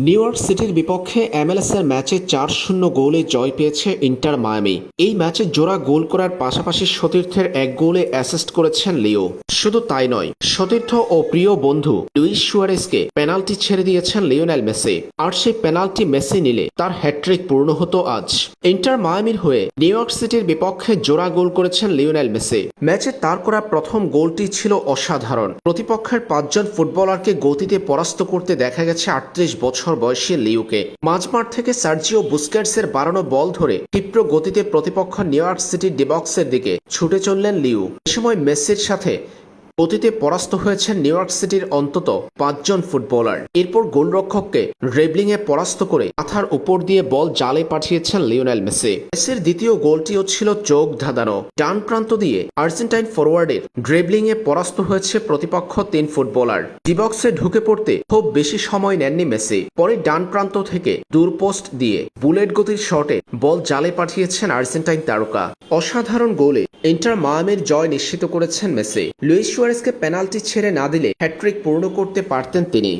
New York সিটির বিপক্ষে MLS এর ম্যাচে চার শূন্য গোলে জয় পেয়েছে ইন্টার মায়ামি। এই ম্যাচে জোড়া গোল করার পাশাপাশি সতীর্থের এক গোলে অ্যাসিস্ট করেছেন লিও। শুধু তাই নয়, সতীর্থ ও প্রিয় বন্ধু লুইস সুয়ারেসকে পেনাল্টি ছেড়ে দিয়েছেন লিওনেল মেসি। আর সেই পেনাল্টি মেসি নিলে তার হ্যাট্রিক পূর্ণ হতো আজ। ইন্টার মায়ামির হয়ে নিউ ইয়র্ক সিটির বিপক্ষে জোড়া গোল করেছেন লিওনেল মেসি। ম্যাচে তার করা প্রথম গোলটি ছিল অসাধারণ। প্রতিপক্ষের পাঁচজন ফুটবলারকে গতিতে পরাস্ত করতে দেখা গেছে আটত্রিশ বছর। বয়সী লিউকে মাঝমাঠ থেকে সার্জিও বুস্কেটসের বাড়ানো বল ধরে তীব্র গতিতে প্রতিপক্ষ নিউ ইয়র্ক সিটি ডিবক্সের দিকে ছুটে চললেন লিউ এ সময় মেসির সাথে অতীতে পরাস্ত হয়েছেন নিউ ইয়র্ক সিটির অন্তত পাঁচজন ফুটবলার। এরপর গোলরক্ষককে ড্রেবলিং এ পরাস্ত করে মাথার উপর দিয়ে বল জালে পাঠিয়েছেন লিওনেল মেসি। মেসির দ্বিতীয় গোলটিও ছিল চোখ ধাঁধানো। ডান প্রান্ত দিয়ে আর্জেন্টাইন ফরওয়ার্ডের ড্রেবলিং এ পরাস্ত হয়েছে প্রতিপক্ষ তিন ফুটবলার। ডিবক্সে ঢুকে পড়তে খুব বেশি সময় নেননি মেসি। পরে ডান প্রান্ত থেকে দূর পোস্ট দিয়ে বুলেট গতির শটে বল জালে পাঠিয়েছেন আর্জেন্টাইন তারকা। অসাধারণ গোলে ইন্টার মায়ামির জয় নিশ্চিত করেছেন মেসি। লুইস সুয়ারেসকে পেনাল্টি ছেড়ে না দিলে হ্যাট্রিক পূর্ণ করতে পারতেন তিনি।